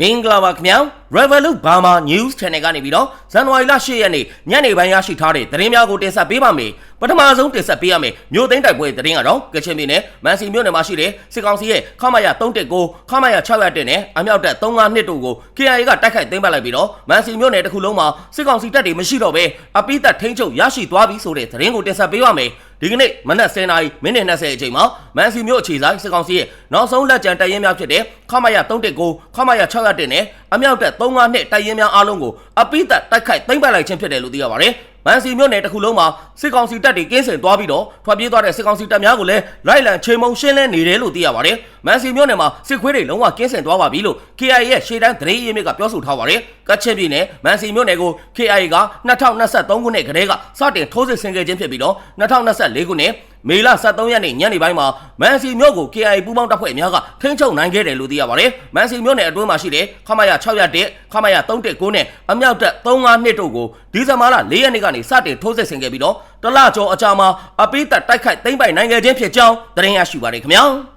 မင်္ဂလာပါခင်ဗျာ Revolut Burma News Channel ကနေပြီးတော့ဇန်နဝါရီလ10ရက်နေ့ညနေပိုင်းရရှိထားတဲ့သတင်းများကိုတင်ဆက်ပေးပါမယ်ပထမဆုံးတင်ဆက်ပေးရမယ်မြို့သိမ်းတိုက်ပွဲသတင်းကတော့ကချင်ပြည်နယ်မန်စီမြို့နယ်မှာရှိတဲ့စစ်ကောင်စီရဲ့ခမရ319ခမရ601နဲ့အမြောက်တပ်352တို့ကို KIA ကတိုက်ခိုက်သိမ်းပိုက်လိုက်ပြီးတော့မန်စီမြို့နယ်တစ်ခုလုံးမှာစစ်ကောင်စီတပ်တွေမရှိတော့ဘဲအပိသက်ထိန်းချုပ်ရရှိသွားပြီဆိုတဲ့သတင်းကိုတင်ဆက်ပေးပါမယ်ဒီကနေ့မနက်10:00နာရီမိနစ်20အချိန်မှာမန်စီမြို့အခြေဆိုင်စစ်ကောင်စီရဲ့နောက်ဆုံးလက်ကျန်တပ်ရင်းများဖြစ်တဲ့ခမရ319ခမရ601နဲ့ အမြောက်တပ်35နှစ်တပ်ရင်းများအားလုံးကိုအပိသက်တိုက်ခိုက်သိမ်းပိုက်လိုက်ခြင်းဖြစ်တယ်လို့သိရပါတယ်။မန်စီမြို့နယ်တစ်ခုလုံးမှာစစ်ကောင်စီတပ်တွေကင်းစင်သွားပြီးတော့ထွက်ပြေးသွားတဲ့စစ်ကောင်စီတပ်များကိုလည်းလိုက်လံချိန်မုံရှင်းလင်းနေတယ်လို့သိရပါတယ်။ မန်စီမြို့နယ်မှာစစ်ခွေးတွေလုံးဝကင်းစင်သွားပါပြီလို့ KIA ရဲ့ရှေ့တန်းသတင်းရင်းမြစ်ကပြောဆိုထားပါတယ်။ကချင်ပြည်နယ်မန်စီမြို့နယ်ကို KIA က2023ခုနှစ်ကတည်းကစတင်ထိုးစစ်ဆင်ခဲ့ခြင်းဖြစ်ပြီးတော့2024ခုနှစ်မေလ23ရက်နေ့ညနေပိုင်းမှာမန်စီမြို့ကို KIA ပူးပေါင်းတပ်ဖွဲ့များကထိန်းချုပ်နိုင်ခဲ့တယ်လို့သိရပါတယ်။မန်စီမြို့နယ်အတွင်းမှာရှိတဲ့ခမရ601ခမရ319နဲ့အမြောက်တပ်352တို့ကိုဒီဇင်ဘာလ4ရက်နေ့ကနေစတင်ထိုးစစ်ဆင်ခဲ့ပြီးတော့တလကျော်အကြာမှာအပိသက်တိုက်ခိုက်သိမ်းပိုက်နိုင်ခဲ့ခြင်းဖြစ်ကြောင်းသတင်းရရှိပါတယ်ခင်ဗျာ။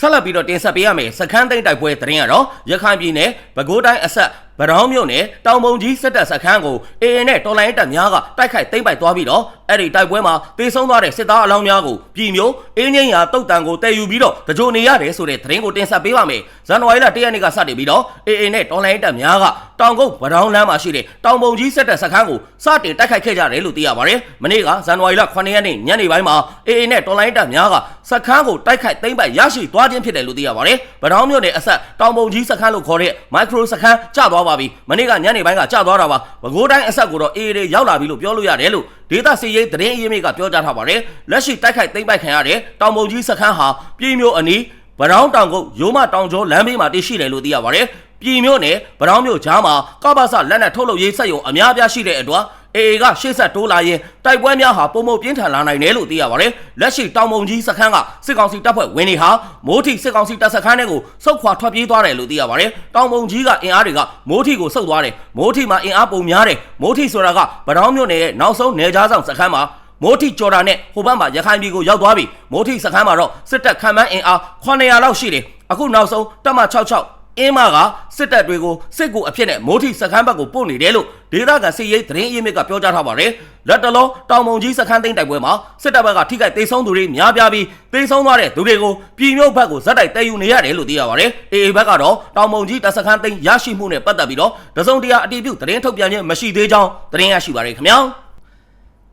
ဆက်လက်ပြီးတော့တင်ဆက်ပေးရမယ်စခန်းသိမ်းတိုက်ပွဲသတင်းကတော့ရခိုင်ပြည်နယ်ပဲခူးတိုင်းအဆက် ဗရောင်းမြို့နယ်တောင်ပုံကြီးစစ်တပ်စခန်းကို AA နဲ့တော်လိုင်းတပ်များကတိုက်ခိုက်သိမ်းပိုက်သွားပြီးတော့အဲ့ဒီတိုက်ပွဲမှာတေဆုံးသွားတဲ့စစ်သားအလောင်းများကိုပြည်မျိုးအင်းငင်းရာတုတ်တန်ကိုတည်ယူပြီးတော့တကြိုနေရတယ်ဆိုတဲ့သတင်းကိုတင်ဆက်ပေးပါမယ်ဇန်နဝါရီလ၁ရက်နေ့ကစတင်ပြီးတော့ AA နဲ့တော်လိုင်းတပ်များကတောင်ကုတ်ဗရောင်းလမ်းမှာရှိတဲ့တောင်ပုံကြီးစစ်တပ်စခန်းကိုစတင်တိုက်ခိုက်ခဲ့ကြတယ်လို့သိရပါတယ်မနေ့ကဇန်နဝါရီလ9ရက်နေ့ညနေပိုင်းမှာ AA နဲ့တော်လိုင်းတပ်များကစခန်းကိုတိုက်ခိုက်သိမ်းပိုက်ရရှိသွားခြင်းဖြစ်တယ်လို့သိရပါတယ်ဗရောင်းမြို့နယ်အဆက်တောင်ပုံကြီးစခန်းလို့ခေါ်တဲ့ micro စခန်းကျသွားပါပြီမနေ့ကညနေပိုင်းကကျသွားတာပါပဲခူးတိုင်းအဆက်ကိုတော့ AA တွေရောက်လာပြီလို့ပြောလို့ရတယ်လို့ဒေသစီရေးသတင်းအရင်းမြစ်ကပြောကြားထားပါတယ်လက်ရှိတိုက်ခိုက်သိမ်းပိုက်ခံရတဲ့တောင်ပုံကြီးစခန်းဟာပြည်မျိုးအနီးဗရောင်းတောင်ကုတ်ရိုးမတောင်ကျော်လမ်းဘေးမှာတည်ရှိတယ်လို့သိရပါတယ်ပြည်မျိုးနဲ့ဗရောင်းမျိုးကြားမှာကပ္ပစလက်နက်ထုတ်လုပ်ရေးစက်ရုံအများအပြားရှိတဲ့အတွက် အေအေကရှေ့ဆက်တိုးလာရင်တိုက်ပွဲများဟာပုံမပြင်းထန်လာနိုင်တယ်လို့သိရပါတယ်။လက်ရှိတောင်ပုံကြီးစခန်းကစစ်ကောင်စီတပ်ဖွဲ့ဝင်တွေဟာမိုးထီစစ်ကောင်စီတပ်စခန်းတွေကိုစုတ်ခွာထွက်ပြေးသွားတယ်လို့သိရပါတယ်။တောင်ပုံကြီးကအင်အားတွေကမိုးထီကိုစုတ်သွားတယ်။မိုးထီမှာအင်အားပုံများတယ်။မိုးထီဆိုတာကဗတောင်းမြို့နယ်ရဲ့နောက်ဆုံးနယ်ကြားဆောင်စခန်းမှာမိုးထီကြော်တာနဲ့ဟိုဘက်မှာရခိုင်ပြည်ကိုရောက်သွားပြီမိုးထီစခန်းမှာတော့စစ်တပ်ခံမှန်းအင်အား900လောက်ရှိတယ်အခုနောက်ဆုံးတပ်မ66 အင်းမကစစ်တပ်တွေကိုစစ်ကူအဖြစ်နဲ့မိုးထီစခန်းဘက်ကိုပို့နေတယ်လို့ဒေသခံစစ်ရေးသတင်းအရင်းမြစ်ကပြောကြားထားပါတယ်။လက်တလုံးတောင်ပုံကြီးစခန်းသိမ်းတိုက်ပွဲမှာစစ်တပ်ဘက်ကထိခိုက်ဒေဆုံးသူတွေများပြားပြီးဒေဆုံးသွားတဲ့သူတွေကိုပြည်မြို့ဘက်ကိုဇက်တိုက်တည်ယူနေရတယ်လို့သိရပါတယ်။အေအေဘက်ကတော့တောင်ပုံကြီးတပ်စခန်းသိမ်းရရှိမှုနဲ့ပတ်သက်ပြီးတော့တစုံတရာအတည်ပြုသတင်းထုတ်ပြန်ခြင်းမရှိသေးကြောင်းသတင်းရရှိပါတယ်ခင်ဗျာ။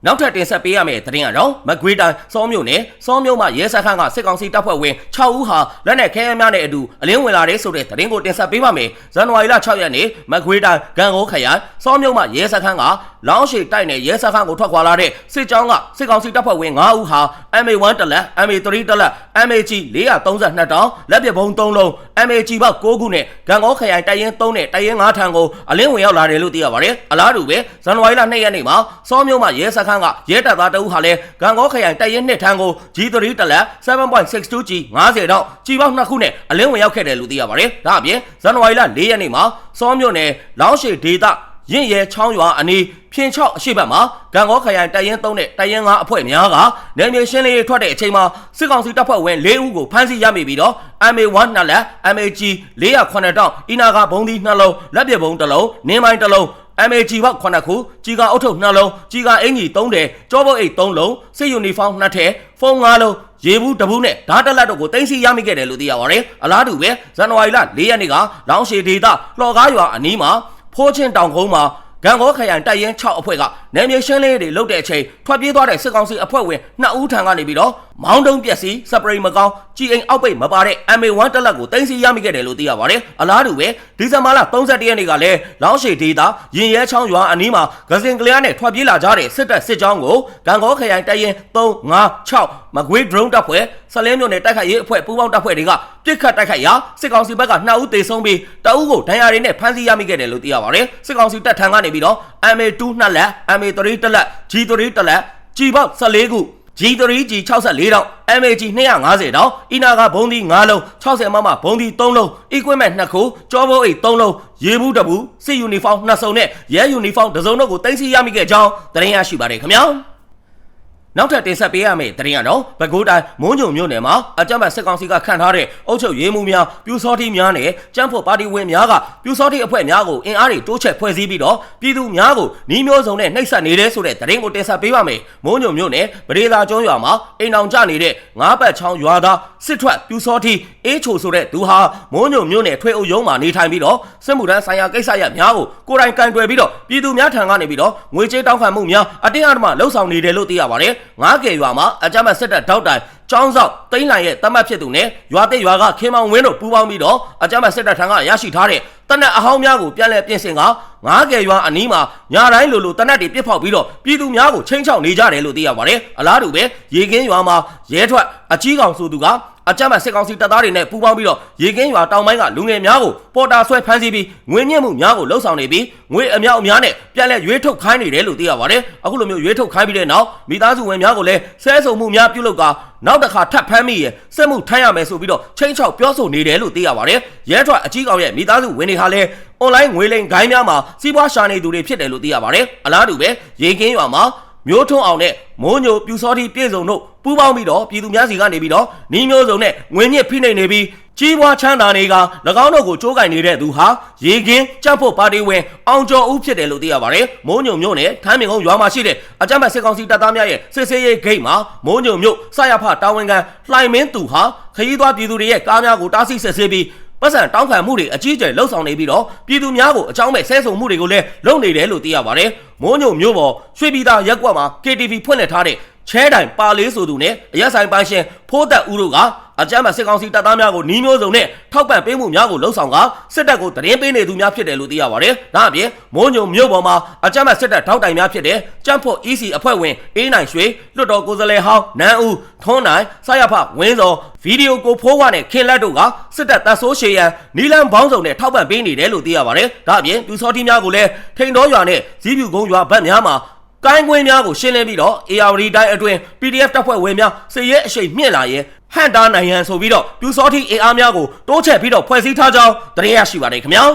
နောက်ထပ်တင်ဆက်ပေးရမယ့်သတင်းကတော့မကွေးတိုင်းစောမြို့နယ်စောမြို့မှာရဲစခန်းကစစ်ကောင်စီတပ်ဖွဲ့ဝင်6ဦးဟာလက်နက်ခဲယမ်းများနဲ့အတူအလင်းဝင်လာတဲ့ဆိုတဲ့သတင်းကိုတင်ဆက်ပေးပါမယ်။ဇန်နဝါရီလ6ရက်နေ့မကွေးတိုင်းဂံကိုခရိုင်စောမြို့မှာရဲစခန်းက လောင်းရှိတိုက်နယ်ရဲစခန်းကိုထွက်ခွာလာတဲ့စစ်ကြောင်းကစစ်ကောင်စီတပ်ဖွဲ့ဝင်9ဦးဟာ MA1 တလက် MA3 တလက် MAG 432တောင်းလက်ပစ်ဘုံ3လုံး MAG ပေါက်6ခုနဲ့ဂံကိုခရိုင်တိုက်ရင်3နဲ့တိုက်ရင်9ထံကိုအလင်းဝင်ရောက်လာတယ်လို့သိရပါတယ်။အလားတူပဲဇန်နဝါရီလ2ရက်နေ့မှာစောမြို့မှာရဲစခန်းခန်းကရဲတပ်သားတအုပ်ဟာလည်းဂံကောခရိုင်တိုက်ရင်နှစ်ထန်းကို G3 တလက် 7.62G 50တော့ကြီးပေါင်းနှစ်ခုနဲ့အလင်းဝင်ရောက်ခဲ့တယ်လို့သိရပါတယ်။ဒါအပြင်ဇန်နဝါရီလ4ရက်နေ့မှာစောမြို့နယ်လောင်းရှိဒေသ ရင့်ရဲချောင်းရွာအနီးဖြင်းချောက်အရှိတ်ဘက်မှာဂံကောခရိုင်တိုင်ရင်3နဲ့တိုင်ရင်5အဖွဲ့များကနယ်မြေရှင်းလင်းရေးထွက်တဲ့အချိန်မှာစစ်ကောင်စီတပ်ဖွဲ့ဝင်၄ဦးကိုဖမ်းဆီးရမိပြီးတော့ MA1 နှစ်လက် MAG 409တောင်းအီနာကဘုံဒီနှလုံးလက်ပြဘုံတစ်လုံးနင်းမိုင်းတစ်လုံး MAG ဘောက်9ခုကြီးကအုတ်ထုပ်2လုံးကြီးကအင်ကြီး3တယ်ကြောပုတ်အိတ်3လုံးစစ်ယူနီဖောင်း2ထည်ဖုန်း5လုံးရေဘူးတဘူးနဲ့ဓာတ်တက်လက်တို့ကိုတင်စီရမိခဲ့တယ်လို့သိရပါတယ်အလားတူပဲဇန်နဝါရီလ4ရက်နေ့ကလောင်းရှည်ဒေသလှော်ကားရွာအနီးမှာ ဖိုးချင်းတောင်ကုန်းမှာဂံကောခရိုင်တိုက်ရင်6အဖွဲ့ကနယ်မြေရှင်းလင်းရေးတွေလုပ်တဲ့အချိန်ထွက်ပြေးသွားတဲ့စစ်ကောင်စီအဖွဲ့ဝင်2ဦးထံကနေပြီးတော့မောင်းတုံးပျက်စီးစပရိတ်မကောင်းကြီးအိမ်အောက်ပိတ်မပါတဲ့ MA1 တက်လက်ကိုတင်စီရမိခဲ့တယ်လို့သိရပါတယ်အလားတူပဲဒီဇင်ဘာလ31ရက်နေ့ကလည်းလောင်းရှိဒေတာရင်ရဲချောင်းရွာအနီးမှာဂစင်ကလျားနဲ့ထွက်ပြေးလာကြတဲ့စစ်တပ်စစ်ကြောင်းကိုဂံကောခရိုင်တိုက်ရင်3 5 6မကွေး drone တပ်ဖွဲ့ဆလင်းမြို့နယ်တိုက်ခိုက်ရေးအဖွဲ့ပူးပေါင်းတပ်ဖွဲ့တွေကပြစ်ခတ်တိုက်ခိုက်ရာစစ်ကောင်စီဘက်က2ဦးသေဆုံးပြီးတအုပ်ကိုဒဏ်ရာတွေနဲ့ဖမ်းဆီးရမိခဲ့တယ်လို့သိရပါတယ်စစ်ကောင်စီတပ်ထံကနေပြီးတော့ MA2 နှစ်လက် MA3 တစ်လက် G3 တစ်လက်ကြီးပေါက်14ခု G3G 64တောင် MAG 250တောင်အီနာကဘုံဒီ9လုံး60မမဘုံဒီ3လုံး equipment 2ခုကြောဘိုးအိတ်3လုံးရေဘူးတဘူးစစ်ယူနီဖောင်း2စုံနဲ့ရဲယူနီဖောင်းတစ်စုံတို့ကိုတင်စီရမိခဲ့ကြောင်းသတင်းရရှိပါတယ်ခင်ဗျာ နောက်ထပ်တင်ဆက်ပေးရမယ့်သတင်းကတော့ပဲခူးတိုင်းမုံညုံမြို့နယ်မှာအကြမ်းဖက်စစ်ကောင်စီကခန့်ထားတဲ့အုပ်ချုပ်ရေးမှူးများပြူစောတိများနဲ့ကျန်းဖို့ပါတီဝင်များကပြူစောတိအဖွဲ့များကိုအင်အားတွေတိုးချဲ့ဖွဲ့စည်းပြီးတော့ပြည်သူများကိုနှီးမျိုးစုံနဲ့နှိပ်စက်နေတဲ့ဆိုတဲ့သတင်းကိုတင်ဆက်ပေးပါမယ်။မုံညုံမြို့နယ်ပရိသာကျွန်းရွာမှာအိမ်အောင်ကျနေတဲ့ငါးပတ်ချောင်းရွာသားစစ်ထွက်ပြူစောတိအေးချိုဆိုတဲ့သူဟာမုံညုံမြို့နယ်ထွေအုပ်ရုံးမှာနေထိုင်ပြီးတော့စစ်မှုထမ်းဆိုင်ရာကိစ္စရပ်များကိုကိုယ်တိုင်ကင်တွယ်ပြီးတော့ပြည်သူများထံကနေပြီးတော့ငွေကြေးတောင်းခံမှုများအတင်းအဓမ္မလှုပ်ဆောင်နေတယ်လို့သိရပါတယ်။ငါးကယ်ရွာမှာအကြမ်းဖက်စစ်တပ်တောက်တိုင်ចောင်းဆောင်တိမ့်လိုင်ရဲ့တတ်မှတ်ဖြစ်သူနဲ့ရွာတဲ့ရွာကခင်မောင်ဝင်းတို့ပူးပေါင်းပြီးတော့အကြမ်းဖက်စစ်တပ်ထံကရရှိထားတဲ့တနက်အဟောင်းများကိုပြန်လည်ပြင်ဆင်ကငားကယ်ရွာအနီးမှာညာတိုင်းလိုလိုတနက်တွေပြစ်ဖောက်ပြီးတော့ပြည်သူများကိုချင်းချောက်နေကြတယ်လို့သိရပါတယ်အလားတူပဲရေကင်းရွာမှာရဲထွက်အကြီးကောင်ဆိုသူကအကြမ်းဖက်စစ်ကောင်စီတပ်သားတွေနဲ့ပူးပေါင်းပြီးတော့ရေကင်းရွာတောင်ပိုင်းကလူငယ်များကိုပေါ်တာဆွဲဖမ်းဆီးပြီးငွေညှစ်မှုများကိုလှုပ်ဆောင်နေပြီးငွေအမြောက်အများနဲ့ပြန်လည်ရွေးထုတ်ခိုင်းနေတယ်လို့သိရပါတယ်အခုလိုမျိုးရွေးထုတ်ခိုင်းပြီးတဲ့နောက်မိသားစုဝင်များကိုလည်းဆဲဆုံမှုများပြုလုပ်ကနောက်တစ်ခါထပ်ဖမ်းမိရစစ်မှုထမ်းရမယ်ဆိုပြီးတော့ချင်းချောက်ပြောဆိုနေတယ်လို့သိရပါတယ်ရဲထွက်အကြီးကောင်ရဲ့မိသားစုဝင်တွေဟာလည်း online ငွေလိမ်ဂိုင်းများမှာစီးပွားရှာနေသူတွေဖြစ်တယ်လို့သိရပါတယ်အလားတူပဲရေကင်းရွာမှာမျိုးထွန်းအောင်နဲ့မိုးညိုပြူစောတိပြည်စုံတို့ပူးပေါင်းပြီးတော့ပြည်သူများစီကနေပြီးတော့နှီးမျိုးစုံနဲ့ငွေညစ်ဖိနှိပ်နေပြီးကြီးပွားချမ်းသာနေက၎င်းတို့ကိုကြိုးကင်နေတဲ့သူဟာရေကင်းကြက်ဖို့ပါတီဝင်အောင်ကျော်ဦးဖြစ်တယ်လို့သိရပါတယ်မိုးညုံမြို့နယ်ထမ်းမြင်ကုန်းရွာမှာရှိတဲ့အကြမ်းဖက်စစ်ကောင်စီတပ်သားများရဲ့စစ်ဆေးရေးဂိတ်မှာမိုးညုံမြို့စရဖတာဝန်ခံလှိုင်မင်းသူဟာခရီးသွားပြည်သူတွေရဲ့ကားများကိုတားဆီးစစ်ဆေးပြီး ပတ်စံတောင်းခံမှုတွေအကြီးအကျယ်လှုပ်ဆောင်နေပြီးတော့ပြည်သူများကိုအကြောင်းမဲ့ဆဲဆုံမှုတွေကိုလည်းလုပ်နေတယ်လို့သိရပါတယ်။မိုးညုံမျိုးပေါ်ရွှေပြည်သားရက်ကွက်မှာ KTV ဖွင့်လှစ်ထားတဲ့ချဲတိုင်ပါလေးဆိုသူနဲ့အရက်ဆိုင်ပိုင်းရှင်ဖိုးသက်ဦးတို့က အကြမ်းဖက်စစ်ကောင်စီတပ်သားများကိုနှီးမျိုးစုံနဲ့ထောက်ပံ့ပေးမှုများကိုလှုံ့ဆော်ကစစ်တပ်ကိုတရင်ပေးနေသူများဖြစ်တယ်လို့သိရပါတယ်။ဒါအပြင်မိုးညုံမြို့ပေါ်မှာအကြမ်းဖက်စစ်တပ်ထောက်တိုင်များဖြစ်တဲ့ကြမ်းဖို့ EC အဖွဲ့ဝင်အေးနိုင်ရွှေလွတ်တော်ကိုယ်စားလှယ်ဟောင်းနန်းဦးထွန်းနိုင်ဆရဖဝင်းစောဗီဒီယိုကိုဖိုးဝါနဲ့ခင်လက်တို့ကစစ်တပ်တပ်ဆိုးရှေရန်နီလန်ဘောင်းဆောင်နဲ့ထောက်ပံ့ပေးနေတယ်လို့သိရပါတယ်။ဒါအပြင်ပြူစောတိများကိုလည်းထိန်တော်ရွာနဲ့ဇီးပြူကုန်းရွာဘက်များမှာ ကိုင်းကွင်းများကိုရှင်းလင်းပြီးတော့ ARD တိုင်းအတွင်း PDF တပ်ဖွဲ့ဝင်များစစ်ရဲအရှိန်မြင့်လာရင်ဟန်တာနိုင်ရန်ဆိုပြီးတော့ပြူစောတိအင်အားများကိုတိုးချဲ့ပြီးတော့ဖွဲ့စည်းထားကြောင်းသတင်းရရှိပါတယ်ခင်ဗျာ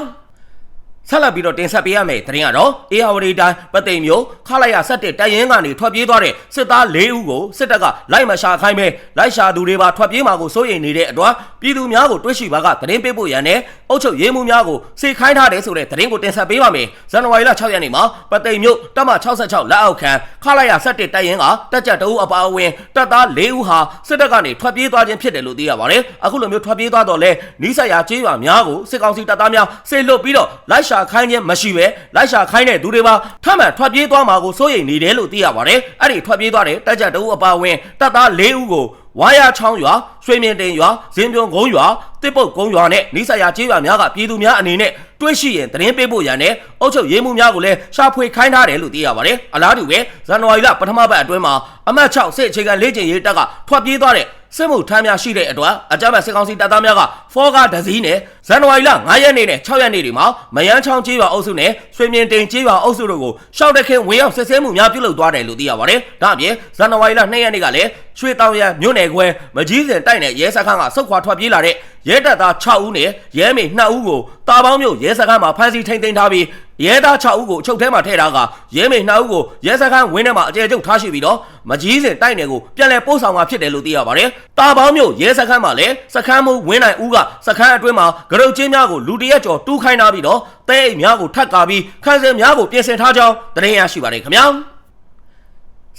ဆက်လက်ပြီးတော့တင်ဆက်ပေးရမယ့်သတင်းကတော့အေယာဝတီတိုင်းပသိမ်မျိုးခလိုက်ရဆက်တဲ့တိုင်ရင်ကနေထွက်ပြေးသွားတဲ့စစ်သား၄ဦးကိုစစ်တပ်ကလိုက်မရှာခိုင်းပဲလိုက်ရှာသူတွေပါထွက်ပြေးမှာကိုစိုးရိမ်နေတဲ့အတွက်ပြည်သူများကိုတွဲရှိပါကသတင်းပေးဖို့ရန်နဲ့အုပ်ချုပ်ရေးမှူးများကိုစေခိုင်းထားတယ်ဆိုတဲ့သတင်းကိုတင်ဆက်ပေးပါမယ်ဇန်နဝါရီလ6ရက်နေ့မှာပသိမ်မျိုးတပ်မ66လက်အောက်ခံခလိုက်ရဆက်တဲ့တိုင်ရင်ကတက်ကြတအုပ်အပါအဝင်တပ်သား၄ဦးဟာစစ်တပ်ကနေထွက်ပြေးသွားခြင်းဖြစ်တယ်လို့သိရပါတယ်အခုလိုမျိုးထွက်ပြေးသွားတော့လဲနီးစပ်ရာကျေးရွာများကိုစစ်ကောင်စီတပ်သားများဆေလွတ်ပြီးတော့လိုက်ရှာခိုင်းခြင်းမရှိပဲလိုက်ရှာခိုင်းတဲ့သူတွေပါထမှန်ထွက်ပြေးသွားမှာကိုစိုးရိမ်နေတယ်လို့သိရပါတယ်အဲ့ဒီထွက်ပြေးသွားတဲ့တက်ကြတအုပ်အပါအဝင်တပ်သား၄ဦးကိုဝါရချောင်းရွာရွှေမြင့်တင်ရွာဇင်းပြုံကုန်းရွာတစ်ပုတ်ကုန်းရွာနဲ့နိဆရာကျေးရွာများကပြည်သူများအနေနဲ့တွဲရှိရင်သတင်းပေးဖို့ရန်နဲ့အုပ်ချုပ်ရေးမှုများကိုလည်းရှာဖွေခိုင်းထားတယ်လို့သိရပါတယ်အလားတူပဲဇန်နဝါရီလပထမပတ်အတွင်းမှာအမတ်6စစ်အခြေခံလေ့ကျင့်ရေးတပ်ကထွက်ပြေးသွားတဲ့စစ်မှုထမ်းများရှိတဲ့အတွက်အကြမ်းဖက်စစ်ကောင်စီတပ်သားများကဖောကားဒဇီးနဲ့ ဇန်နဝါရီလ9ရက်နေ့နဲ့6ရက်နေ့တွေမှာမယန်းချောင်းကျေးရွာအုပ်စုနဲ့ရွှေမြင့်တင်ကျေးရွာအုပ်စုတို့ကိုရှောက်တခင်ဝင်ရောက်စစ်ဆေးမှုများပြုလုပ်သွားတယ်လို့သိရပါတယ်။ဒါအပြင်ဇန်နဝါရီလ2ရက်နေ့ကလည်းရွှေတောင်ရန်မြို့နယ်ခွဲမကြီးစင်တိုက်နယ်ရဲစခန်းကစုတ်ခွာထွက်ပြေးလာတဲ့ရဲတပ်သား6ဦးနဲ့ရဲမေ2ဦးကိုတာပေါင်းမြို့ရဲစခန်းမှာဖမ်းဆီးထိန်းသိမ်းထားပြီးရဲသား6ဦးကိုအချုပ်ထဲမှာထည့်ထားကရဲမေ2ဦးကိုရဲစခန်းဝင်းထဲမှာအကျယ်ချုပ်ထားရှိပြီးတော့မကြီးစင်တိုက်နယ်ကိုပြန်လည်ပို့ဆောင်တာဖြစ်တယ်လို့သိရပါတယ်။တာပေါင်းမြို့ရဲစခန်းမှာလည်းစခန်းမှုဝင်းနိုင်ဦးကစခန်းအတွင်းမှာဂရုတ်ချင်းများကိုလူတရက်ကျော်တူးခိုင်းထားပြီးတော့တဲအိမ်များကိုထပ်ကာပြီးခန်းစင်များကိုပြင်ဆင်ထားကြောင်းသတင်းရရှိပါတယ်ခင်ဗျာ။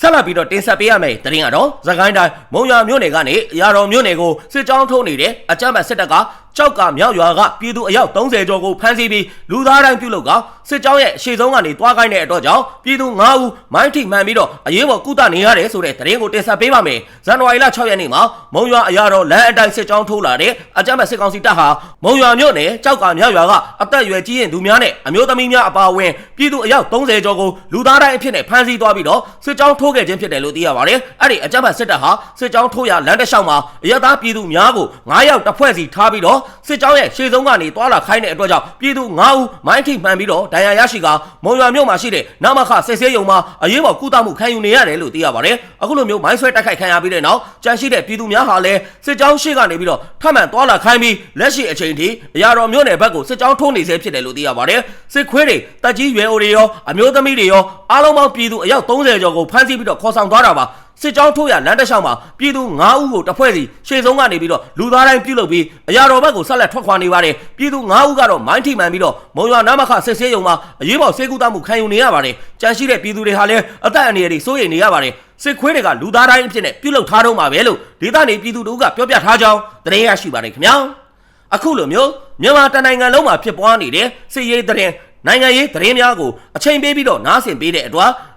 ဆက်လက်ပြီးတော့တင်ဆက်ပေးရမယ့်သတင်းကတော့သခိုင်းတိုင်းမုံရွာမြို့နယ်ကနေရာတော်မြို့နယ်ကိုစစ်ကြောင်းထိုးနေတဲ့အကြမ်းဖက်စစ်တပ်ကကြောက်ကမြောက်ရွာကပြည်သူအယောက်30ကျော်ကိုဖမ်းဆီးပြီးလူသားတိုင်းပြုလုပ်ကစစ်ကြောင်းရဲ့ရှေ့ဆုံးကနေတွားခိုင်းတဲ့အတွက်ကြောင့်ပြည်သူ9ဦးမိုင်းထိမှန်ပြီးတော့အရေးပေါ်ကုသနေရတယ်ဆိုတဲ့သတင်းကိုတင်ဆက်ပေးပါမယ်။ဇန်နဝါရီလ6ရက်နေ့မှာမုံရွာအရာတော်လမ်းအတိုင်းစစ်ကြောင်းထိုးလာတဲ့အကြမ်းဖက်စစ်ကောင်စီတပ်ဟာမုံရွာမြို့နယ်ကြောက်ကမြောက်ရွာကအသက်အရွယ်ကြီးရင်သူများနဲ့အမျိုးသမီးများအပါအဝင်ပြည်သူအယောက်30ကျော်ကိုလူသားတိုင်းအဖြစ်နဲ့ဖမ်းဆီးသွားပြီးတော့စစ်ကြောင်းထိုးခဲ့ခြင်းဖြစ်တယ်လို့သိရပါတယ်။အဲ့ဒီအကြမ်းဖက်စစ်တပ်ဟာစစ်ကြောင်းထိုးရလမ်းတစ်လျှောက်မှာအရသားပြည်သူများကို9ယောက်တစ်ဖွဲ့စီထားပြီးတော့စစ်ကြောင်းရဲ့ရှေ့ဆုံးကနေတွာလာခိုင်းတဲ့အတွက်ကြောင့်ပြည်သူ9ဦးမိုင်းထိမှန်ပြီးတော့ဒဏ်ရာရရှိကမုံရွာမြို့မှာရှိတဲ့နမခစစ်ဆေးရုံမှာအရေးပေါ်ကုသမှုခံယူနေရတယ်လို့သိရပါတယ်။အခုလိုမျိုးမိုင်းဆွဲတိုက်ခိုက်ခံရပြီးတဲ့နောက်ကြန့်ရှိတဲ့ပြည်သူများဟာလည်းစစ်ကြောင်းရှေ့ကနေပြီးတော့ထမှန်တွာလာခိုင်းပြီးလက်ရှိအချိန်ထိအရာတော်မြို့နယ်ဘက်ကိုစစ်ကြောင်းထိုးနေဆဲဖြစ်တယ်လို့သိရပါတယ်။စစ်ခွေးတွေတက်ကြီးရွယ်အိုတွေရောအမျိုးသမီးတွေရောအားလုံးပေါင်းပြည်သူအယောက်30ကျော်ကိုဖမ်းဆီးပြီးတော့ခေါ်ဆောင်သွားတာပါ။ စစ်ကြောင်းထိုးရလမ်းတစ်လျှောက်မှာပြည်သူ9ဦးကိုတစ်ဖွဲ့စီရှေ့ဆုံးကနေပြီးတော့လူသားတိုင်းပြုတ်လုပြီးအရာတော်ဘက်ကိုဆက်လက်ထွက်ခွာနေပါတယ်ပြည်သူ9ဦးကတော့မိုင်းထိမှန်ပြီးတော့မုံရွာနာမခစစ်ဆေးရုံမှာအရေးပေါ်ဆေးကုသမှုခံယူနေရပါတယ်ကြန့်ရှိတဲ့ပြည်သူတွေဟာလည်းအသက်အန္တရာယ်တွေစိုးရိမ်နေရပါတယ်စစ်ခွေးတွေကလူသားတိုင်းအဖြစ်နဲ့ပြုတ်လုထားတော့မှာပဲလို့ဒေသနေပြည်သူတို့ကပြောပြထားကြောင်းသတင်းရရှိပါတယ်ခင်ဗျာအခုလိုမျိုးမြန်မာတနိုင်ငံလုံးမှာဖြစ်ပွားနေတဲ့စစ်ရေးသတင်းနိုင်ငံရေးသတင်းများကိုအချိန်ပေးပြီးတော့နားဆင်ပေးတဲ့အတွက်